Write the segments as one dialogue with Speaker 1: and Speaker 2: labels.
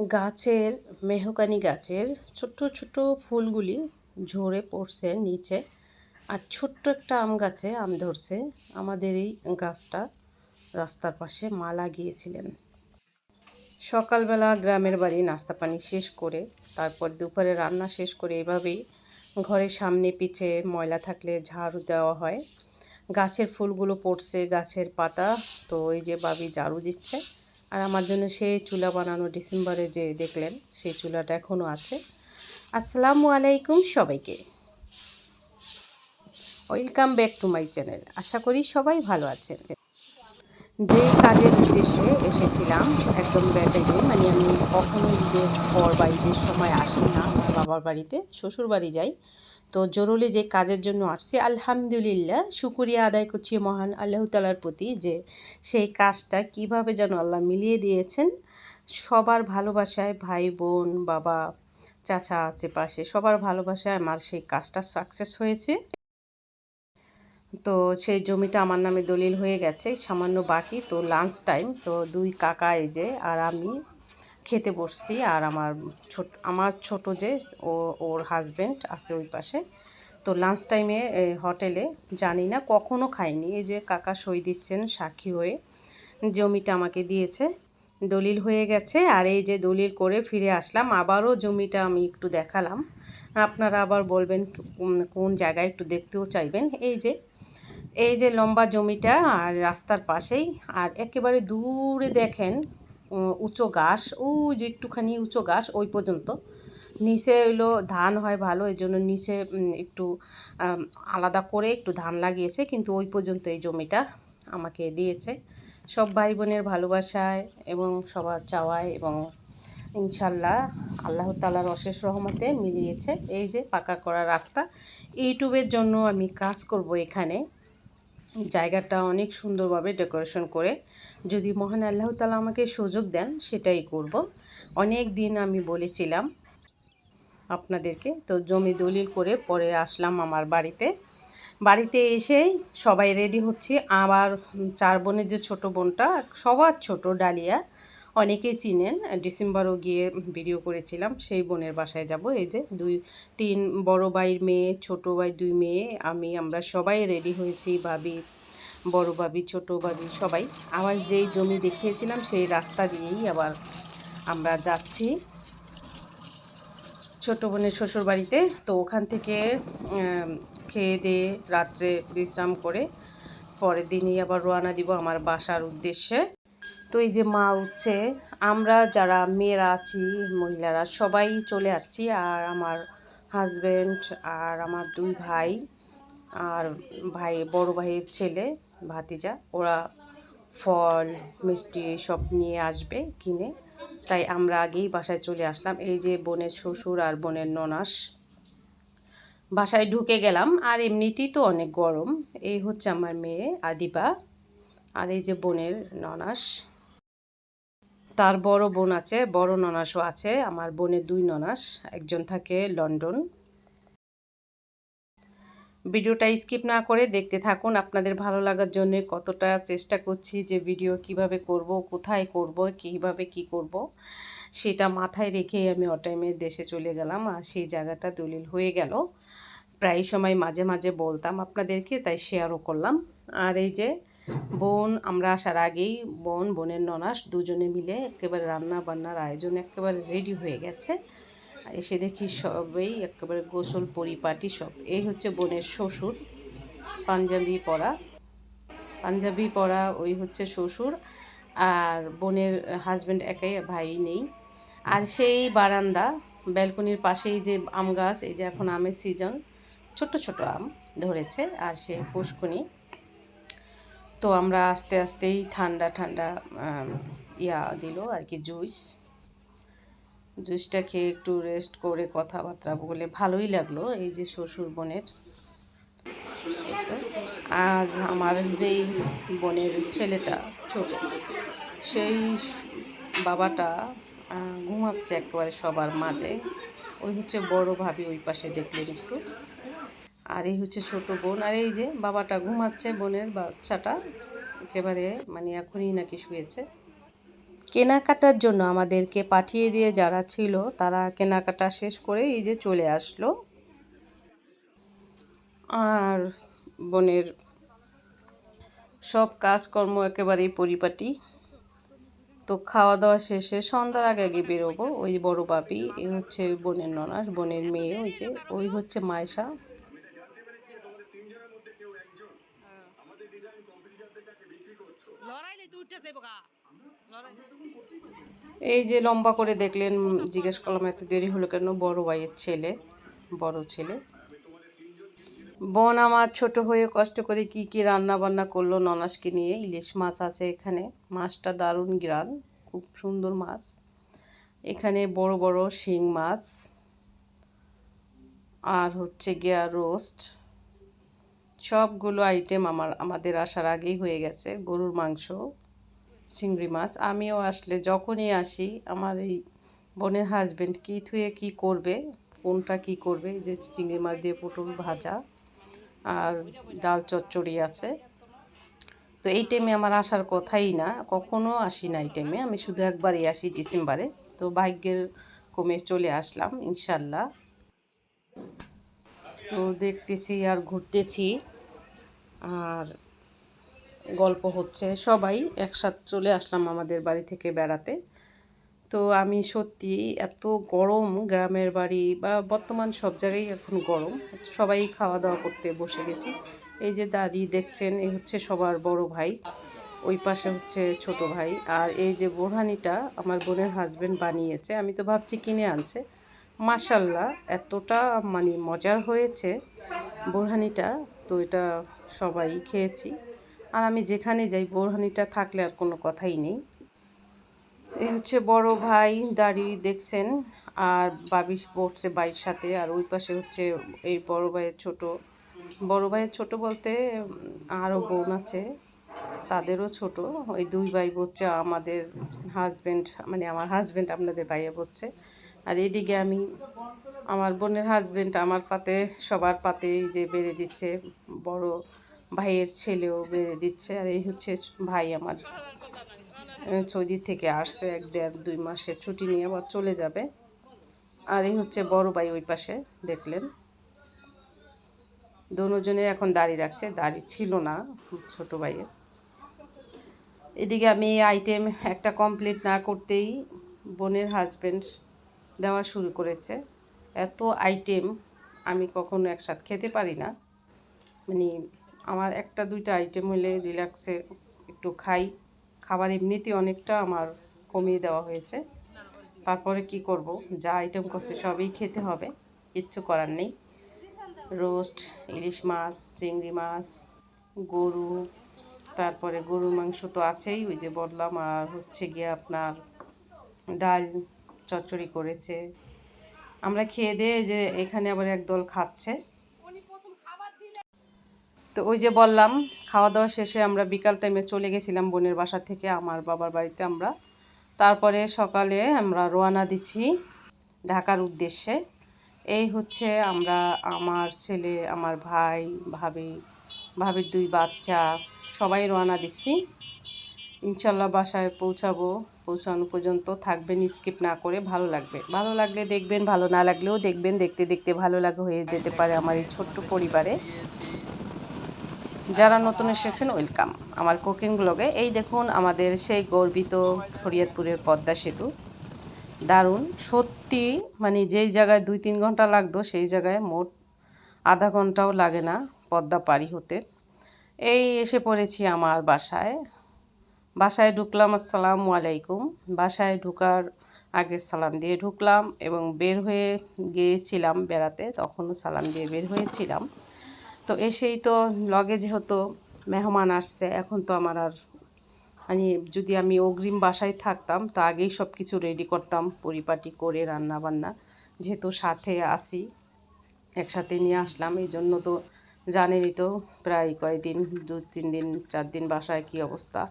Speaker 1: গাছের, মেহকানি গাছের ছোট্ট ছোট্ট ফুলগুলি ঝরে পড়ছে নিচে আর ছোট্ট একটা আম গাছে আম ধরছে। আমাদের এই গাছটা রাস্তার পাশে মা লাগিয়েছিলেন। সকালবেলা গ্রামের বাড়ি নাস্তা পানি শেষ করে তারপর দুপুরে রান্না শেষ করে এভাবেই ঘরের সামনে পিছে ময়লা থাকলে ঝাড়ু দেওয়া হয়। গাছের ফুলগুলো পড়ছে, গাছের পাতা, তো ওই যে বাবি ঝাড়ু দিচ্ছে আর আমার জন্য সেই চুলা বানানো ডিসেম্বরে যে দেখলেন, সেই চুলাটা এখনও আছে। আসসালামু আলাইকুম সবাইকে। Welcome back to my channel আশা করি সবাই ভালো আছেন। যে কাজের উদ্দেশ্যে এসেছিলাম, একদম ব্যাটাইতে মানে আমি কখনো ঈদের পর বা সময় আসি না বাবার বাড়িতে শ্বশুর বাড়ি যাই। তো জরুরি যে কাজের জন্য আসছি, আলহামদুলিল্লাহ, শুকুরিয়া আদায় করছি মহান আল্লাহ তালার প্রতি যে সেই কাজটা কীভাবে যেন আল্লাহ মিলিয়ে দিয়েছেন। সবার ভালোবাসায় ভাই, বোন, বাবা, চাচা আছে পাশে সবার ভালোবাসায় আমার সেই কাজটা সাকসেস হয়েছে। তো সেই জমিটা আমার নামে দলিল হয়ে গেছে, সামান্য বাকি, তো লাঞ্চ টাইম তো দুই কাকা এই যে আর আমি খেতে বসছি আর আমার ছোট আমার ছোট যে ও, ওর হাজব্যান্ড আছে ওই পাশে। তো লাঞ্চ টাইমে হোটেলে জানি না, কখনো খাইনি। এই যে কাকা সই দিচ্ছেন সাক্ষী হয়ে, জমিটা আমাকে দিয়েছে, দলিল হয়ে গেছে। আর এই যে দলিল করে ফিরে আসলাম, আবারও জমিটা আমি একটু দেখালাম। আপনারা আবার বলবেন কোন জায়গায় একটু দেখতেও চাইবেন। এই যে এই যে লম্বা জমিটা আর রাস্তার পাশেই, আর একেবারে দূরে দেখেন উঁচু ঘাস ও যে একটুখানি উঁচু ঘাস, ওই পর্যন্ত। নিচে হইল ধান হয় ভালো, এই জন্য নিচে একটু আলাদা করে একটু ধান লাগিয়েছে, কিন্তু ওই পর্যন্ত এই জমিটা আমাকে দিয়েছে। সব ভাই বোনের ভালোবাসায় এবং সবার চাওয়ায় এবং ইনশাল্লাহ আল্লাহ তালার অশেষ রহমতে মিলিয়েছে। এই যে পাকা করা রাস্তা ইউটিউবের জন্য আমি কাজ করব এখানে। জায়গাটা অনেক সুন্দরভাবে ডেকোরেশন করে। যদি মহান আল্লাহ তালা আমাকে সুযোগ দেন, সেটাই করব। অনেক দিন আমি বলেছিলাম আপনাদেরকে, তো জমি দলিল করে পরে আসলাম আমার বাড়িতে। বাড়িতে এসেই সবাই রেডি হচ্ছে। আবার চার বোনের যে ছোট বোনটা, সবার ছোট ডালিয়া। অনেকেই চিনেন, ডিসেম্বরও গিয়ে ভিডিও করেছিলাম, সেই বোনের বাসায় যাব। এই যে দুই, তিন বড় ভাইয়ের মেয়ে, ছোট ভাই দুই মেয়ে, আমি, আমরা সবাই রেডি হয়েছি, ভাবি, বড় ভাবি, ছোট ভাবি, সবাই। আবার যেই জমি দেখিয়েছিলাম, সেই রাস্তা দিয়েই আবার আমরা যাচ্ছি। ছোটো বোনের শ্বশুর বাড়িতে তো ওখান থেকে খেয়ে দিয়ে রাত্রে বিশ্রাম করে, পরের দিনই আবার রোয়ানা দিব আমার বাসার উদ্দেশ্যে। তো এই যে মা উঠছে, আমরা যারা মেয়েরা আছি, মহিলারা, সবাই চলে আসছি। আর আমার হাজব্যান্ড আর আমার দুই ভাই আর ভাই, বড় ভাইয়ের ছেলে, ভাতিজা, ওরা ফল, মিষ্টি সব নিয়ে আসবে কিনে। তাই আমরা আগেই বাসায় চলে আসলাম। এই যে বোনের শ্বশুর আর বোনের ননাস। বাসায় ঢুকে গেলাম। আর এমনিতেই তো অনেক গরম। এই হচ্ছে আমার মেয়ে, আদিবা। আর এই যে বোনের ননাস। তার বড় বোন আছে, বড় ননাসও আছে, আমার বোনের দুই ননাস, একজন থাকে লন্ডন। ভিডিওটা স্কিপ না করে দেখতে থাকুন, আপনাদের ভালো লাগার জন্য কতটা চেষ্টা করছি যে ভিডিও কীভাবে করব, কোথায় করব, কীভাবে কি করব, সেটা মাথায় রেখেই আমি অটাইমে দেশে চলে গেলাম আর সেই জায়গাটা দলিল হয়ে গেল। প্রায় সময় মাঝে মাঝে বলতাম আপনাদেরকে, তাই শেয়ারও করলাম। আর এই যে বোন, আমরা আসার আগেই বোন, বোনের ননাস দুজনে মিলে একেবারে রান্না বান্নার আয়োজন একেবারে রেডি হয়ে গেছে। এসে দেখি সবেই একেবারে গোসল, পরিপাটি সব। এই হচ্ছে বোনের শ্বশুর, পাঞ্জাবি পরা। পাঞ্জাবি পরা ওই হচ্ছে শ্বশুর আর বোনের হাজব্যান্ড একাই, ভাই নেই। আর সেই বারান্দা ব্যালকনির পাশেই যে আম গাছ, এই যে এখন আমের সিজন ছোট ছোট আম ধরেছে আর সে ফুসকুনি। তো আমরা আস্তে আস্তেই ঠান্ডা ঠান্ডা ইয়া দিল আর কি জুস। জুসটা খেয়ে একটু রেস্ট করে কথাবার্তা বলে ভালোই লাগল এই যে শ্বশুর বোনের। আজ আমার যেই বোনের ছেলেটা ছোট, সেই বাবাটা ঘুমাচ্ছে একেবারে সবার মাঝে। ওই হচ্ছে বড় ভাবি ওই পাশে দেখলেন একটু। আর এই হচ্ছে ছোট বোন, আর এই যে বাবাটা ঘুমাচ্ছে, বোনের বাচ্চাটা একেবারে মানে এখনই নাকি শুয়েছে। কেনাকাটার জন্য আমাদেরকে পাঠিয়ে দিয়ে যারা ছিল, তারা কেনাকাটা শেষ করে এই যে চলে আসলো। আর বোনের সব কাজকর্ম একেবারেই পরিপাটি। তো খাওয়া দাওয়া শেষে সন্ধ্যার আগে আগে বেরোবো। ওই বড় বাপি, এ হচ্ছে বোনের ননাস বোনের মেয়ে, ওই যে, ওই হচ্ছে মায়সা এই যে লম্বা করে দেখলেন জিজ্ঞেস করলাম, এত দেরি হলো কেন? বড় ভাইয়ের ছেলে, বড় ছেলে। বোন আমার ছোট হয়ে কষ্ট করে কি কি রান্না বান্না করল ননাসকে নিয়ে। ইলিশ মাছ আছে এখানে। মাছটা দারুণ গ্রান, খুব সুন্দর মাছ। এখানে বড় বড় শিং মাছ। আর হচ্ছে গিয়া রোস্ট। সবগুলো আইটেম আমার, আমাদের আসার আগেই হয়ে গেছে। গরুর মাংস, চিংড়ি মাছ, আমিও আসলে যখনই আসি, আমার এই বোনের হাজবেন্ড কী থুয়ে কী করবে, কোনটা কী করবে যে চিংড়ি মাছ দিয়ে পটল ভাজা আর ডাল চচ্চড়ি আছে। তো এই টাইমে আমার আসার কথাই না, কখনো আসি না এই টাইমে আমি শুধু একবারই আসি ডিসেম্বরে। তো ভাগ্যের কমে চলে আসলাম, ইনশাল্লাহ। তো দেখতেছি আর ঘুরতেছি। আর গল্প হচ্ছে, সবাই একসাথে চলে আসলাম আমাদের বাড়ি থেকে বেড়াতে। তো আমি সত্যি এত গরম গ্রামের বাড়ি বা বর্তমান সব জায়গায় এখন গরম। সবাই খাওয়া দাওয়া করতে বসে গেছি। এই যে দাদি দেখছেন, এই হচ্ছে সবার বড় ভাই, ওই পাশে হচ্ছে ছোট ভাই। আর এই যে বোরহানিটা আমার বোনের হাজবেন্ড বানিয়েছে, আমি তো ভাবছি কিনে আনছে। মাসাল্লাহ এতটা মানে মজার হয়েছে বোরহানিটা। তো এটা সবাই খেয়েছি। আর আমি যেখানে যাই, বোরহানিটা থাকলে আর কোনো কথাই নেই। এই হচ্ছে বড় ভাই দাঁড়িয়ে দেখছেন, আর বাবি পড়ছে বাইর সাথে, আর ওই পাশে হচ্ছে এই বড় ভাইয়ের ছোট। বড় ভাইয়ের ছোট বলতে আরও বোন আছে, তাদেরও ছোট। ওই দুই ভাই বলছে আমাদের হাজব্যান্ড মানে আমার হাজব্যান্ড আপনাদের ভাইয়া বলছে আর এদিকে আমি আমার বোনের হাজব্যান্ড আমার পাতে, সবার পাতে যে বেড়ে দিচ্ছে। বড় ভাইয়ের ছেলেও বেড়ে দিচ্ছে। আর এই হচ্ছে ভাই আমার। সৌদি থেকে আসছে এক দেড় দুই মাসের ছুটি নিয়ে আবার চলে যাবে। আর এই হচ্ছে বড় ভাই ওই পাশে, দেখলেন? দুজনে এখন দাড়ি রাখছে। দাড়ি ছিল না ছোট ভাইয়ের। এদিকে আমি আইটেম একটা কমপ্লিট না করতেই বোনের হাজব্যান্ড দেওয়া শুরু করেছে। এত আইটেম আমি কখনো একসাথে খেতে পারি না। মানে আমার একটা দুইটা আইটেম হলে রিল্যাক্সে একটু খাই। খাবার এমনিতে অনেকটা আমার কমিয়ে দেওয়া হয়েছে। তারপরে কি করব? যা আইটেম করছে সবই খেতে হবে। কিচ্ছু করার নেই। রোস্ট ইলিশ মাছ, চিংড়ি মাছ, গরু, তারপরে গরুর মাংস তো আছেই। ওই যে বললাম, আর হচ্ছে গিয়ে আপনার ডাল চচ্চড়ি করেছে। আমরা খেয়ে দিয়ে যে এখানে আবার একদল খাচ্ছে। তো ওই যে বললাম খাওয়া দাওয়া শেষে আমরা বিকাল টাইমে চলে গেছিলাম বোনের বাসা থেকে, আমার বাবার বাড়িতে আমরা। তারপরে সকালে আমরা রোয়ানা দিচ্ছি ঢাকার উদ্দেশ্যে। এই হচ্ছে আমরা, আমার ছেলে, আমার ভাই, ভাবি, ভাবির দুই বাচ্চা, সবাই রওনা দিচ্ছি। ইনশাল্লাহ বাসায় পৌঁছাবো। পৌঁছানো পর্যন্ত থাকবেন স্কিপ না করে ভালো লাগবে। ভালো লাগলে দেখবেন, ভালো না লাগলেও দেখবেন, দেখতে দেখতে ভালো লাগে, হয়ে যেতে পারে আমার এই ছোট্ট পরিবারে। যারা নতুন এসেছেন ওয়েলকাম আমার কুকিং ব্লগে এই দেখুন আমাদের সেই গর্বিত শরীয়তপুরের পদ্মা সেতু। দারুণ। সত্যি মানে যেই জায়গায় দুই তিন ঘণ্টা লাগতো, সেই জায়গায় মোট আধা ঘন্টাও লাগে না পদ্মা পাড়ি হতে। এই এসে পড়েছি আমার বাসায়। বাসায় ঢুকলাম, আসসালামু আলাইকুম। বাসায় ঢুকার আগে সালাম দিয়ে ঢুকলাম এবং বের হয়ে গিয়েছিলাম বেড়াতে, তখনও সালাম দিয়ে বের হয়েছিলাম। তো এসেই তো লগে যেহেতু মেহমান আসছে, এখন তো আমার আর মানে যদি আমি অগ্রিম বাসায় থাকতাম, তা আগেই সব কিছু রেডি করতাম, পরিপাটি করে রান্না বান্না যেহেতু সাথে আসি, একসাথে নিয়ে আসলাম, এই জন্য তো জানেনই তো প্রায় কয়েকদিন দু তিন দিন, চার দিন বাসায় কী অবস্থা।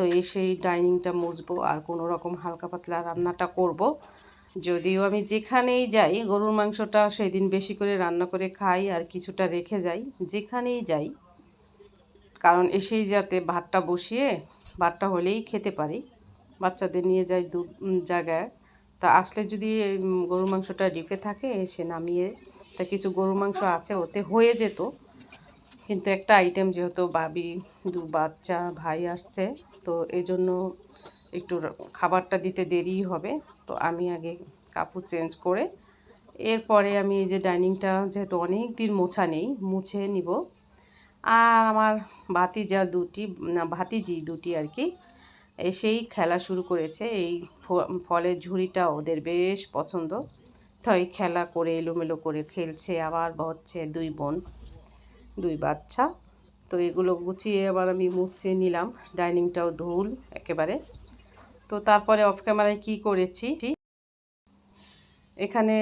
Speaker 1: তো এসেই ডাইনিংটা মুছবো আর কোনো রকম হালকা পাতলা রান্নাটা করব। যদিও আমি যেখানেই যাই, গরুর মাংসটা সেদিন বেশি করে রান্না করে খাই আর কিছুটা রেখে যাই, যেখানেই যাই। কারণ এসেই যাতে ভাতটা বসিয়ে, ভাতটা হলেই খেতে পারি। বাচ্চাদের নিয়ে যাই দু জায়গায়। তা আসলে যদি গরুর মাংসটা ডিপে থাকে, এসে নামিয়ে, তা কিছু গরুর মাংস আছে, ওতে হয়ে যেত। কিন্তু একটা আইটেম যেহেতু বাবি দু বাচ্চা, ভাই আসছে তো এই জন্য একটু খাবারটা দিতে দেরি হবে। তো আমি আগে কাপড় চেঞ্জ করে এরপরে আমি এই যে ডাইনিংটা, যেহেতু অনেক দিন মোছা নেই, মুছে নিব। আর আমার ভাতিজা দুটি ভাতিজি দুটি আর কি এসেই খেলা শুরু করেছে। এই ফলের ঝুড়িটা ওদের বেশ পছন্দ। তাই খেলা করে এলোমেলো করে খেলছে, আবার হচ্ছে দুই বোন, দুই বাচ্চা। তো এগুলো গুছিয়ে আবার আমি মুছে নিলাম। ডাইনিংটাও ধুল একেবারে। তো তারপরে অফ ক্যামেরায় কী করেছি? এখানে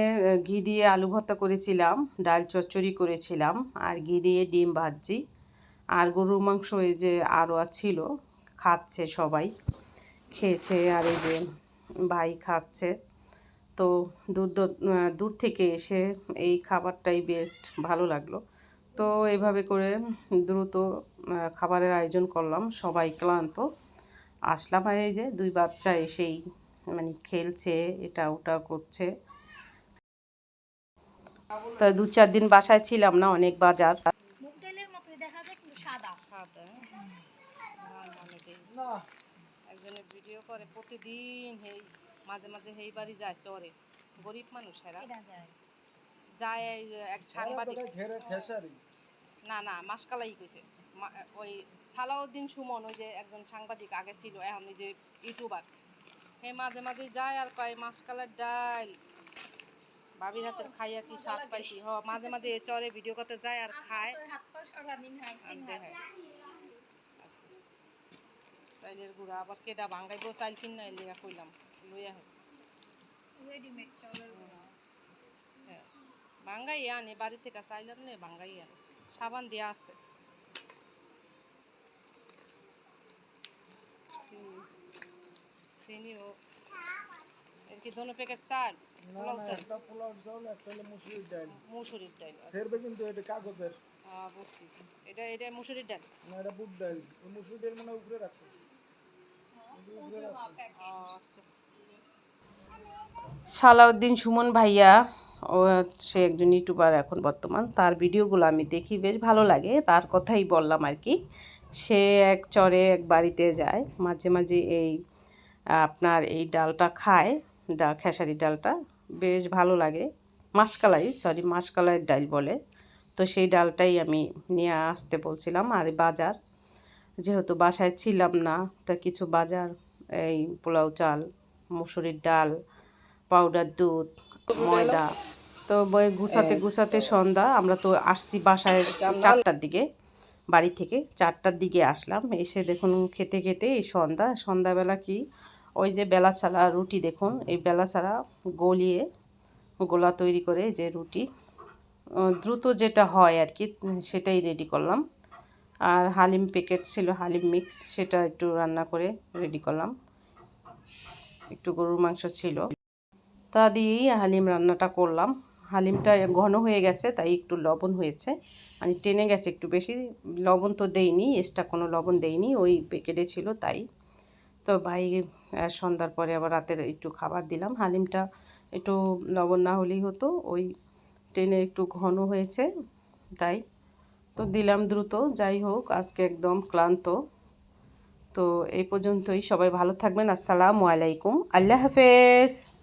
Speaker 1: ঘি দিয়ে আলু ভর্তা করেছিলাম, ডাল চচ্চড়ি করেছিলাম, আর ঘি দিয়ে ডিম ভাজি আর গরুর মাংস এই যে আরও ছিল, খাচ্ছে সবাই। খেয়েছে আর এই যে ভাই খাচ্ছে। তো দূর দূর থেকে এসে এই খাবারটাই বেস্ট ভালো লাগল। তো এইভাবে করে দ্রুত খাবারের আয়োজন করলাম। সবাই ক্লান্ত। আসলাম আর এই যে দুই বাচ্চা এসেই মানে খেলছে এটা ওটা করছে। তো দু চার দিন বাসায় ছিলাম না অনেক বাজার।
Speaker 2: মুগ দেখা যায় সাদা।
Speaker 3: সাদা একজনে ভিডিও করে প্রতিদিন হেই মাঝে মাঝে হেই বাড়ি যায় চরে। গরিব মানুষ এরা
Speaker 2: এটা যায়।
Speaker 3: যায় এক সাংবাদিক না না মাসকালাই কইছে। মা- ওই সালাউদ্দিন সুমন ওই যে একজন সাংবাদিক আগে ছিল এখন ওই যে ইউটিউবার। হে মাঝে মাঝে যায় আর কয় মাসকালের ডাল ভাবির হাতের খাইয়া কি স্বাদ পাইছি? হ মাঝে মাঝে এ চরে ভিডিও করতে যায় আর খায়। চাইলের গুঁড়া আবার কেডা ভাঙ্গাইব চাইল কিনা লিয়া কইলাম। লইয়া হে।
Speaker 2: রেডিমেড চাউলের গুঁড়া।
Speaker 3: ভাঙ্গাই আনে বাড়ি থেকে চাইল আনলে ভাঙ্গাই আনে সাবান দেয়া আছে। চিনি এর কি দোনো প্যাকেট চাল?
Speaker 4: না
Speaker 3: পোলাও
Speaker 4: না
Speaker 3: চাল?
Speaker 4: একটা পোলাও চাউল একটা হলো মুসুরির ডাল।
Speaker 3: মুসুরির ডাল
Speaker 4: সেরবে কিন্তু এটা কাগজের।
Speaker 3: বুঝছি। এটা এটা মুসুরির ডাল?
Speaker 4: না এটা বুট ডাল। ওই মুসুরির ডাল মানে উপরে রাখছে।
Speaker 1: সালাউদ্দিন সুমন ভাইয়া ও সে একজন ইউটিউবার এখন বর্তমান। তার ভিডিওগুলো আমি দেখি, বেশ ভালো লাগে। তার কথাই বললাম আর কি, সে এক চরে এক বাড়িতে যায়, মাঝে মাঝে এই, আপনার এই ডালটা খায়, ডাল খেসারি ডালটা, বেশ ভালো লাগে। মাসকালাই সরি মাসকালাইয়ের ডাল বলে। তো সেই ডালটাই আমি নিয়ে আসতে বলছিলাম। আর বাজার, যেহেতু বাসায় ছিলাম না, তা কিছু বাজার, এই পোলাও চাল, মুসুরির ডাল, পাউডার দুধ ময়দা। তো বই গুছাতে গুছাতে সন্ধ্যা আমরা তো আসছি বাসায় চারটার দিকে বাড়ি থেকে চারটার দিকে আসলাম। এসে দেখুন খেতে খেতে এই সন্ধ্যা সন্ধ্যাবেলা কি? ওই যে বেলা ছাড়া রুটি দেখুন এই বেলা ছাড়া গলিয়ে গোলা তৈরি করে যে রুটি দ্রুত যেটা হয় আর কি সেটাই রেডি করলাম। আর হালিম প্যাকেট ছিল হালিম মিক্স সেটা একটু রান্না করে রেডি করলাম। একটু গরুর মাংস ছিল। তা দিয়েই হালিম রান্নাটা করলাম। হালিমটা ঘন হয়ে গেছে, তাই একটু লবণ হয়েছে। মানে টেনে গেছে একটু বেশি। লবণ তো দেইনি, এক্সট্রা কোনো লবণ দেইনি, ওই প্যাকেটে ছিল তাই। তো ভাই সন্ধ্যার পরে আবার রাতের একটু খাবার দিলাম। হালিমটা একটু লবণ না হলেই হতো, ওই টেনে একটু ঘন হয়েছে তাই। তো দিলাম দ্রুত, যাই হোক, আজকে একদম ক্লান্ত। তো এই পর্যন্তই, সবাই ভালো থাকবেন, আসসালামু আলাইকুম। আল্লাহ হাফেজ।